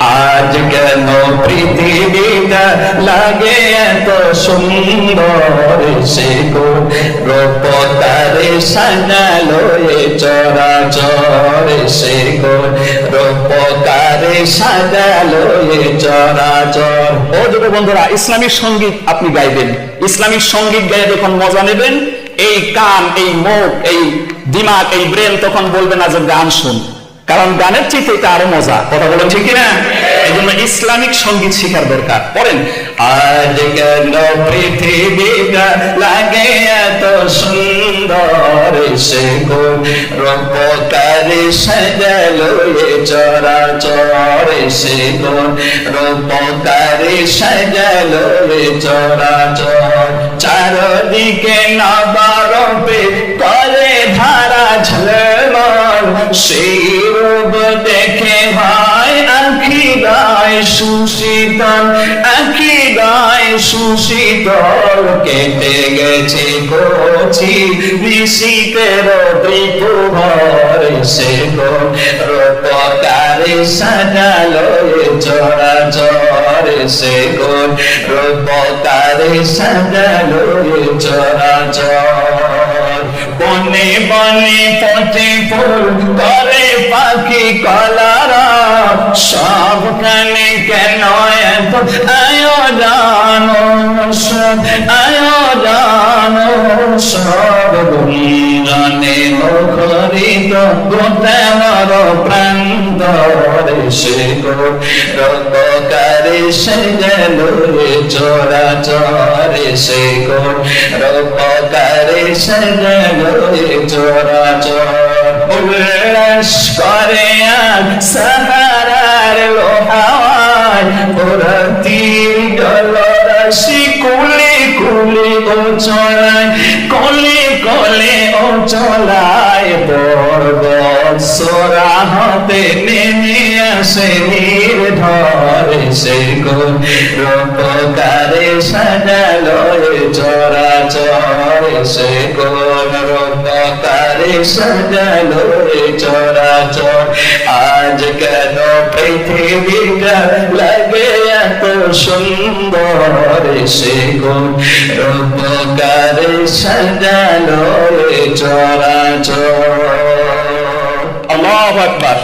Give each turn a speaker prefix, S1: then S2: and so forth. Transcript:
S1: আজ কেন পৃথিবীটা লাগে এত সুন্দর? সে গো রূপতারে সাজালো এ চরাচর। সে গো রূপতারে সাজালো এ চরাচর। ও যুব বন্ধুরা ইসলামিক সংগীত আপনি গাইবেন। ইসলামিক সংগীত গায়ে যখন মজা নেবেন, এই কান, এই মুখ, এই দিমাগ, এই ব্রেন তখন বলবে না যে গান শুন। কারণ গানের চেয়ে এটা আরও মজা। কথা বলেন ঠিক না এই জন্য ইসলামিক সংগীত শেখার দরকার। পড়েন। আজ কেন পৃথিবীটা লাগে এত সুন্দর সে গো? রূপকারে সাজালো এ চরাচর সে গো। রূপকারে সাজালো এ চরাচর। চারদিকে নবারূপে করে ধারা ঝলমল। সেই সুশীতল আখি গায় সুশীতল কেটে গেছে কচি ঋষিকের ত্রিপুভর সে রূপকারে সাজালো এ চরাচর সে গো রূপকারে সাজালো এ চরাচর বনে বনে পথে ফুল করে পাখি কলারা সব কানে এত আয়োজন আয়োজন সব গুঞ্জনে মুখরিত গোটামর প্রান্তরে সে গো রূপকারে সেজলো চোরা চরে সে গো রূপকারে সেজলো চোরা চর। করে ওরা তীর জলরাশি কুলে কুলে ও চড়ায় কলে কলে ও চলায় পর্বত সোরা হতে নেমে আসে ধরে সে রূপকারে সাজালো চরা চরে সে গো রূপকারে সাজালো চরা চর আজ কেন পৃথিবীটা লাগে এত সুন্দর? সে গো রূপকারে সাজালো চরা চর আল্লাহু আকবার।